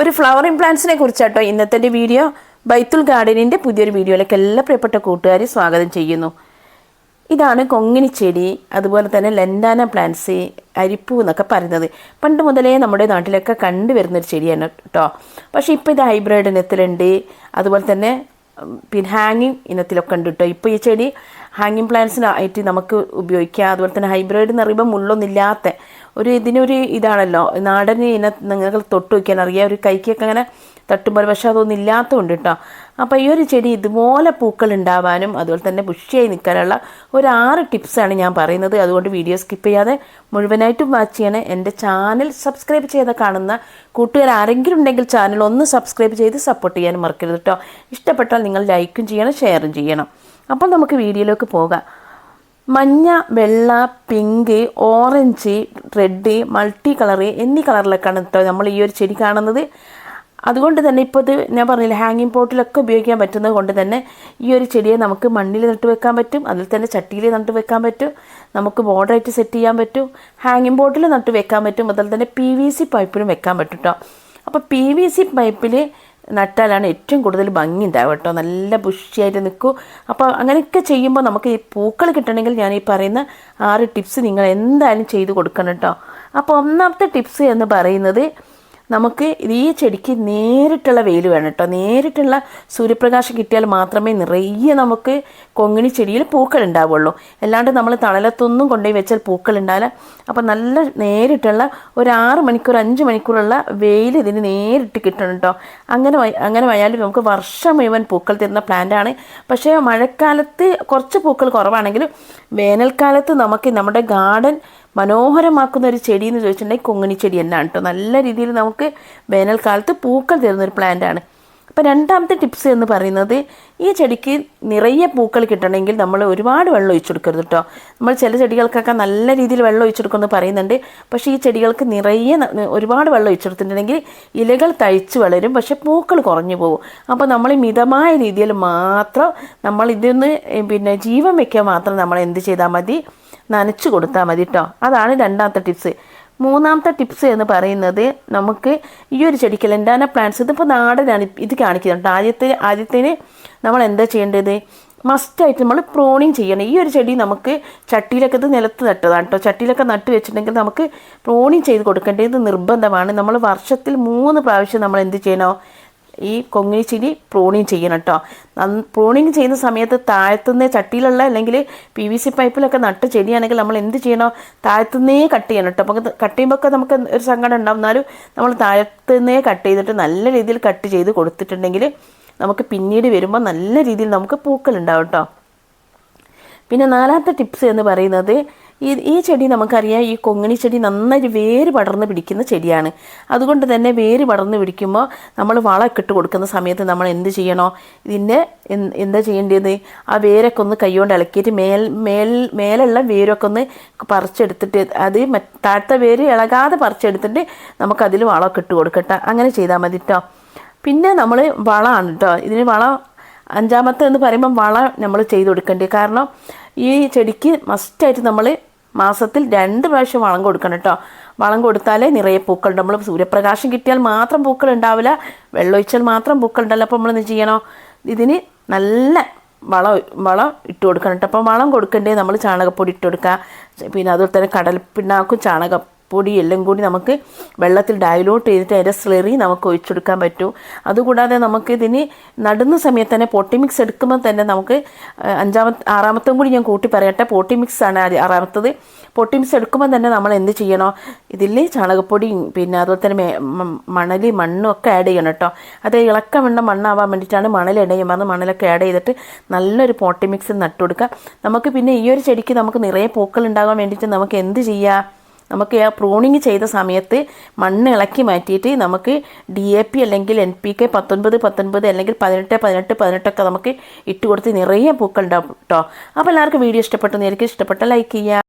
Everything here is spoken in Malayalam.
ഒരു ഫ്ലവറിംഗ് പ്ലാന്റ്സിനെ കുറിച്ചാട്ടോ ഇന്നത്തെ വീഡിയോ. ബൈത്തുൽ ഗാർഡനിന്റെ പുതിയൊരു വീഡിയോയിലേക്ക് എല്ലാ പ്രിയപ്പെട്ട കൂട്ടുകാരെ സ്വാഗതം ചെയ്യുന്നു. ഇതാണ് കൊങ്ങിണി ചെടി അതുപോലെ തന്നെ ലെൻഡാന പ്ലാന്റ്സ് അരിപ്പൂ എന്നൊക്കെ പറയുന്നത്. പണ്ട് മുതലേ നമ്മുടെ നാട്ടിലൊക്കെ കണ്ടുവരുന്നൊരു ചെടിയാണ് കേട്ടോ പക്ഷേ ഇപ്പോൾ ഇത് ഹൈബ്രിഡ് ഇനത്തിലുണ്ട്. അതുപോലെ തന്നെ പിന്നെ ഹാങ്ങിങ് ഇനത്തിലൊക്കെ ഉണ്ട് കേട്ടോ ഇപ്പോൾ ഈ ചെടി ഹാങ്ങിങ് പ്ലാന്റ്സിനായിട്ട് നമുക്ക് ഉപയോഗിക്കാം. അതുപോലെ തന്നെ ഹൈബ്രിഡ് എന്ന് പറയുമ്പോൾ മുള്ളൊന്നുമില്ലാത്ത ഒരു ഇതിനൊരു ഇതാണല്ലോ. നാടൻ ഇന നിങ്ങൾക്ക് തൊട്ട് വയ്ക്കാൻ അറിയാം. ഒരു കൈക്കൊക്കെ അങ്ങനെ തട്ടുമ്പോൾ പക്ഷെ അതൊന്നും ഇല്ലാത്തതുകൊണ്ട് കേട്ടോ അപ്പോൾ ഈ ഒരു ചെടി ഇതുപോലെ പൂക്കൾ ഉണ്ടാവാനും അതുപോലെ തന്നെ ബുഷിയായി നിൽക്കാനുള്ള ഒരു ആറ് ടിപ്സാണ് ഞാൻ പറയുന്നത്. അതുകൊണ്ട് വീഡിയോ സ്കിപ്പ് ചെയ്യാതെ മുഴുവനായിട്ടും വാച്ച് ചെയ്യണേ. എന്റെ ചാനൽ സബ്സ്ക്രൈബ് ചെയ്ത് കാണുന്ന കൂട്ടുകാർ ആരെങ്കിലും ഉണ്ടെങ്കിൽ ചാനൽ ഒന്ന് സബ്സ്ക്രൈബ് ചെയ്ത് സപ്പോർട്ട് ചെയ്യാനും മറക്കരുത് കേട്ടോ ഇഷ്ടപ്പെട്ടാൽ നിങ്ങൾ ലൈക്കും ചെയ്യണം ഷെയറും ചെയ്യണം. അപ്പോൾ നമുക്ക് വീഡിയോയിലേക്ക് പോകാം. മഞ്ഞ വെള്ള pink orange red multi colour എന്നീ കളറിലൊക്കെയാണ് കേട്ടോ നമ്മൾ ഈ ഒരു ചെടി കാണുന്നത്. അതുകൊണ്ട് തന്നെ ഇപ്പോൾ ഇത് ഞാൻ പറഞ്ഞില്ല ഹാങ്ങിങ് പോട്ടിലൊക്കെ ഉപയോഗിക്കാൻ പറ്റുന്നത് കൊണ്ട് തന്നെ ഈ ഒരു ചെടിയെ നമുക്ക് മണ്ണിൽ നട്ട് വെക്കാൻ പറ്റും അതിൽ തന്നെ ചട്ടിയിൽ നട്ട് വെക്കാൻ പറ്റും നമുക്ക് ബോർഡറായിട്ട് സെറ്റ് ചെയ്യാൻ പറ്റും ഹാങ്ങിങ് പോട്ടിൽ നട്ട് വെക്കാൻ പറ്റും അതുപോലെ തന്നെ പി വി സി പൈപ്പിലും വെക്കാൻ പറ്റും കേട്ടോ അപ്പോൾ പി വി സി പൈപ്പിൽ നട്ടാലാണ് ഏറ്റവും കൂടുതൽ ഭംഗി ഉണ്ടാവുക കേട്ടോ. നല്ല ബുഷിയായിട്ട് നിൽക്കൂ. അപ്പോൾ അങ്ങനെയൊക്കെ ചെയ്യുമ്പോൾ നമുക്ക് ഈ പൂക്കൾ കിട്ടണമെങ്കിൽ ഞാൻ ഈ പറയുന്ന ആറ് ടിപ്സ് നിങ്ങൾ എന്തായാലും ചെയ്ത് കൊടുക്കണം കേട്ടോ. അപ്പോൾ ഒന്നാമത്തെ ടിപ്സ് എന്ന് പറയുന്നത് നമുക്ക് ഈ ചെടിക്ക് നേരിട്ടുള്ള വെയിൽ വേണം കേട്ടോ. നേരിട്ടുള്ള സൂര്യപ്രകാശം കിട്ടിയാൽ മാത്രമേ നിറയെ നമുക്ക് കൊങ്ങിണി ചെടിയിൽ പൂക്കൾ ഉണ്ടാവുള്ളൂ. അല്ലാണ്ട് നമ്മൾ തണലത്തൊന്നും കൊണ്ടുപോയി വെച്ചാൽ പൂക്കൾ ഉണ്ടാവില്ല. അപ്പോൾ നല്ല നേരിട്ടുള്ള ഒരു ആറ് മണിക്കൂർ അഞ്ച് മണിക്കൂറുള്ള വെയിൽ ഇതിന് നേരിട്ട് കിട്ടണം കേട്ടോ. അങ്ങനെ അങ്ങനെ വയാലും നമുക്ക് വർഷം മുഴുവൻ പൂക്കൾ തരുന്ന പ്ലാന്റാണ് പക്ഷേ മഴക്കാലത്ത് കുറച്ച് പൂക്കൾ കുറവാണെങ്കിലും വേനൽക്കാലത്ത് നമുക്ക് നമ്മുടെ ഗാർഡൻ മനോഹരമാക്കുന്ന ഒരു ചെടി എന്ന് ചോദിച്ചിട്ടുണ്ടെങ്കിൽ കൊങ്ങിണി ചെടി തന്നെയാണ് കേട്ടോ നല്ല രീതിയിൽ നമുക്ക് വേനൽക്കാലത്ത് പൂക്കൾ തരുന്ന ഒരു പ്ലാന്റാണ് അപ്പോൾ രണ്ടാമത്തെ ടിപ്സ് എന്ന് പറയുന്നത് ഈ ചെടിക്ക് നിറയെ പൂക്കൾ കിട്ടണമെങ്കിൽ നമ്മൾ ഒരുപാട് വെള്ളം ഒഴിച്ചു കൊടുക്കരുത് കേട്ടോ നമ്മൾ ചില ചെടികൾക്കൊക്കെ നല്ല രീതിയിൽ വെള്ളം ഒഴിച്ചു കൊടുക്കുമെന്ന് പറയുന്നുണ്ട്. പക്ഷേ ഈ ചെടികൾക്ക് നിറയെ ഒരുപാട് വെള്ളം ഒഴിച്ചു കൊടുത്തിട്ടുണ്ടെങ്കിൽ ഇലകൾ തഴിച്ച് വളരും പക്ഷേ പൂക്കൾ കുറഞ്ഞു പോകും. അപ്പോൾ നമ്മൾ മിതമായ രീതിയിൽ മാത്രം നമ്മൾ ഇതിന്ന് പിന്നെ ജീവൻ വെക്കാൻ മാത്രം നമ്മൾ എന്ത് ചെയ്താൽ മതി? നനച്ചു കൊടുത്താൽ മതി കേട്ടോ അതാണ് രണ്ടാമത്തെ ടിപ്സ്. മൂന്നാമത്തെ ടിപ്സ് എന്ന് പറയുന്നത് നമുക്ക് ഈ ഒരു ചെടിക്ക് ലെൻഡാന പ്ലാന്റ്സ് ഇതിപ്പോൾ നാടനാണ് ഇത് കാണിക്കുന്നുണ്ട് ആദ്യത്തെ ആദ്യത്തിന് നമ്മൾ എന്താ ചെയ്യേണ്ടത്? മസ്റ്റായിട്ട് നമ്മൾ പ്രോണിങ് ചെയ്യണം. ഈ ഒരു ചെടി നമുക്ക് ചട്ടിയിലൊക്കെ ഇത് നിലത്ത് നട്ടതാണ് കേട്ടോ ചട്ടിയിലൊക്കെ നട്ട് വെച്ചിട്ടുണ്ടെങ്കിൽ നമുക്ക് പ്രോണിങ് ചെയ്ത് കൊടുക്കേണ്ടത് നിർബന്ധമാണ്. നമ്മൾ വർഷത്തിൽ മൂന്ന് പ്രാവശ്യം നമ്മൾ എന്ത് ചെയ്യണോ? ഈ കൊങ്ങിണി ചിരി പ്രൂണിങ് ചെയ്യണം കേട്ടോ പ്രൂണിങ് ചെയ്യുന്ന സമയത്ത് താഴ്ത്തുന്ന ചട്ടിയിലുള്ള അല്ലെങ്കിൽ പി വി സി പൈപ്പിലൊക്കെ നട്ട് ചെടിയാണെങ്കിൽ നമ്മൾ എന്ത് ചെയ്യണോ താഴ്ത്തുന്നേ കട്ട് ചെയ്യണം കേട്ടോ അപ്പോൾ കട്ട് ചെയ്യുമ്പോൾ നമുക്ക് ഒരു സങ്കടം ഉണ്ടാവും. എന്നാലും നമ്മൾ താഴ്ത്തുന്നേ കട്ട് ചെയ്തിട്ട് നല്ല രീതിയിൽ കട്ട് ചെയ്ത് കൊടുത്തിട്ടുണ്ടെങ്കിൽ നമുക്ക് പിന്നീട് വരുമ്പോൾ നല്ല രീതിയിൽ നമുക്ക് പൂക്കൾ ഉണ്ടാവും കേട്ടോ പിന്നെ നാലാമത്തെ ടിപ്സ് എന്ന് പറയുന്നത് ഈ ഈ ചെടി നമുക്കറിയാം ഈ കൊങ്ങിണി ചെടി നന്നായിട്ട് വേര് പടർന്ന് പിടിക്കുന്ന ചെടിയാണ്. അതുകൊണ്ട് തന്നെ വേര് പടർന്ന് പിടിക്കുമ്പോൾ നമ്മൾ വളമൊക്കെ ഇട്ട് കൊടുക്കുന്ന സമയത്ത് നമ്മൾ എന്ത് ചെയ്യണോ ഇതിന്റെ എന്ത് ചെയ്യേണ്ടത്? ആ വേരൊക്കെ ഒന്ന് കൈകൊണ്ട് ഇളക്കിയിട്ട് മേൽ മേൽ മേലുള്ള വേരൊക്കെ ഒന്ന് പറിച്ചെടുത്തിട്ട് അത് താഴത്തെ വേര് ഇളകാതെ പറിച്ചെടുത്തിട്ട് നമുക്കതിൽ വളമൊക്കെ ഇട്ട് കൊടുക്കട്ടെ അങ്ങനെ ചെയ്താൽ മതി കേട്ടോ പിന്നെ നമ്മൾ വളമാണ് കേട്ടോ ഇതിന് വളം അഞ്ചാമത്തെ എന്ന് പറയുമ്പം വളം നമ്മൾ ചെയ്ത് കൊടുക്കേണ്ടത് കാരണം ഈ ചെടിക്ക് മസ്റ്റായിട്ട് നമ്മൾ മാസത്തിൽ രണ്ട് പ്രാവശ്യം വളം കൊടുക്കണം കേട്ടോ വളം കൊടുത്താലേ നിറയെ പൂക്കൾ നമ്മൾ സൂര്യപ്രകാശം കിട്ടിയാൽ മാത്രം പൂക്കൾ ഉണ്ടാവില്ല. വെള്ളമൊഴിച്ചാൽ മാത്രം പൂക്കൾ ഉണ്ടല്ലോ. അപ്പോൾ നമ്മൾ എന്ത് ചെയ്യണോ? ഇതിന് നല്ല വളം വളം ഇട്ട് കൊടുക്കണം കേട്ടോ അപ്പോൾ വളം കൊടുക്കണ്ടേ? നമ്മൾ ചാണകപ്പൊടി ഇട്ട് കൊടുക്കുക. പിന്നെ അതുപോലെ തന്നെ കടൽ പിണ്ണാക്കും ചാണകം. പൊടി എല്ലാം കൂടി നമുക്ക് വെള്ളത്തിൽ ഡയലൂട്ട് ചെയ്തിട്ട് അതിന്റെ സ്ലെറി നമുക്ക് ഒഴിച്ചെടുക്കാൻ പറ്റും. അതുകൂടാതെ നമുക്ക് ഇതിന് നടുന്ന സമയത്ത് തന്നെ പൊട്ടി മിക്സ് എടുക്കുമ്പോൾ തന്നെ നമുക്ക് അഞ്ചാമത്തെ ആറാമത്തും കൂടി ഞാൻ കൂട്ടി പറയട്ടെ. പൊട്ടി മിക്സ് ആണ് ആറാമത്തത്. പൊട്ടി മിക്സ് എടുക്കുമ്പോൾ തന്നെ നമ്മൾ എന്ത് ചെയ്യണോ ഇതിൽ ചാണകപ്പൊടിയും പിന്നെ അതുപോലെ തന്നെ മേ- മണൽ മണ്ണും ഒക്കെ ആഡ് ചെയ്യണം കേട്ടോ. അത് ഇളക്കം വേണ്ട മണ്ണാവാൻ വേണ്ടിയിട്ടാണ് മണൽ ഇട ചെയ്യുമ്പോൾ പറഞ്ഞ് മണലൊക്കെ ആഡ് ചെയ്തിട്ട് നല്ലൊരു പോട്ടി മിക്സ് നട്ടുകൊടുക്കുക. നമുക്ക് പിന്നെ ഈ ഒരു ചെടിക്ക് നമുക്ക് നിറയെ പൂക്കൾ ഉണ്ടാകാൻ വേണ്ടിയിട്ട് നമുക്ക് എന്ത് ചെയ്യാം? നമുക്ക് ആ പ്രൂണിങ് ചെയ്ത സമയത്ത് മണ്ണ് ഇളക്കി മാറ്റിയിട്ട് നമുക്ക് ഡി എ പി അല്ലെങ്കിൽ എൻ പി കെ പത്തൊൻപത് പത്തൊൻപത് അല്ലെങ്കിൽ പതിനെട്ട് പതിനെട്ട് പതിനെട്ടൊക്കെ നമുക്ക് ഇട്ട് കൊടുത്ത് നിറയെ പൂക്കൾ ഉണ്ടാവും കേട്ടോ അപ്പോൾ എല്ലാവർക്കും വീഡിയോ ഇഷ്ടപ്പെട്ടു നേരിക്കും ഇഷ്ടപ്പെട്ട ലൈക്ക് ചെയ്യുക